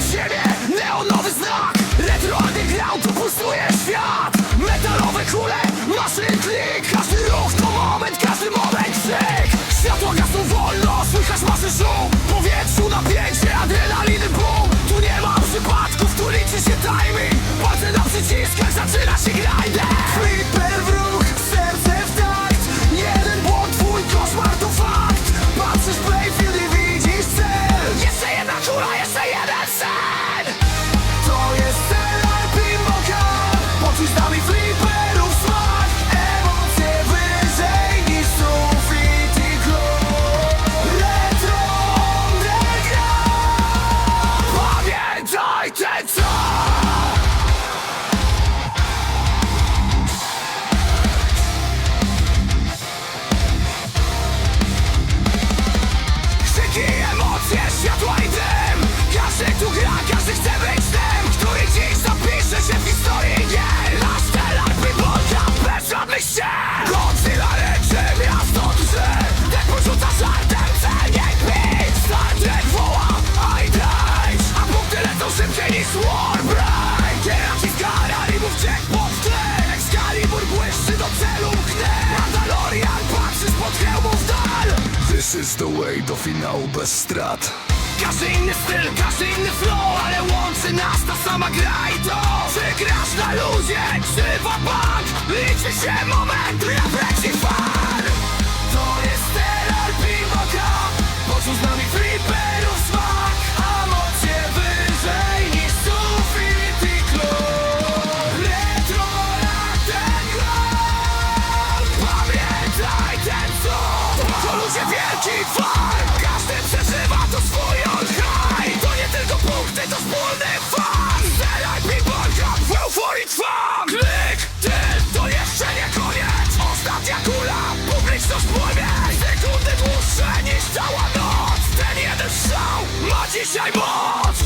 bullshit finału bez strat. Każdy inny styl, każdy inny flow Ale łączy nas ta sama gra i to Czy grasz na luzie, czy bank Liczy się moment, refleksji far To jest terror piwoka Poczuł z nami flipperów smak Emocje wyżej niż sufit i klub Retro jak ten glow. Pamiętaj ten cud To ludzie wielki far publiczność płynie Sekundy dłuższe niż cała noc. Ten jeden strzał ma dzisiaj moc.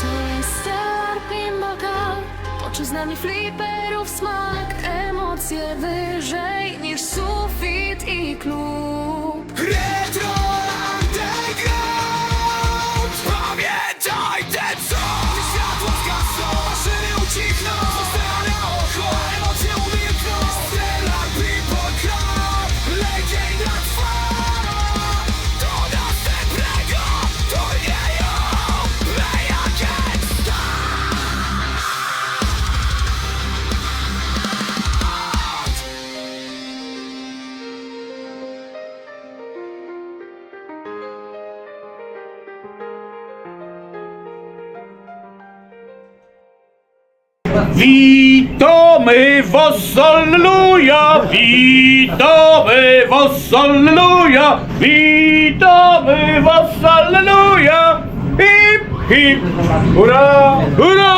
To jest Stellar Pinball Poczuł z nami flipperów smak. Emocje wyżej niż sufit i klub Witamy was, alleluja! Witamy was, alleluja! Witamy was, alleluja! Hip, hip, hurra, hurra!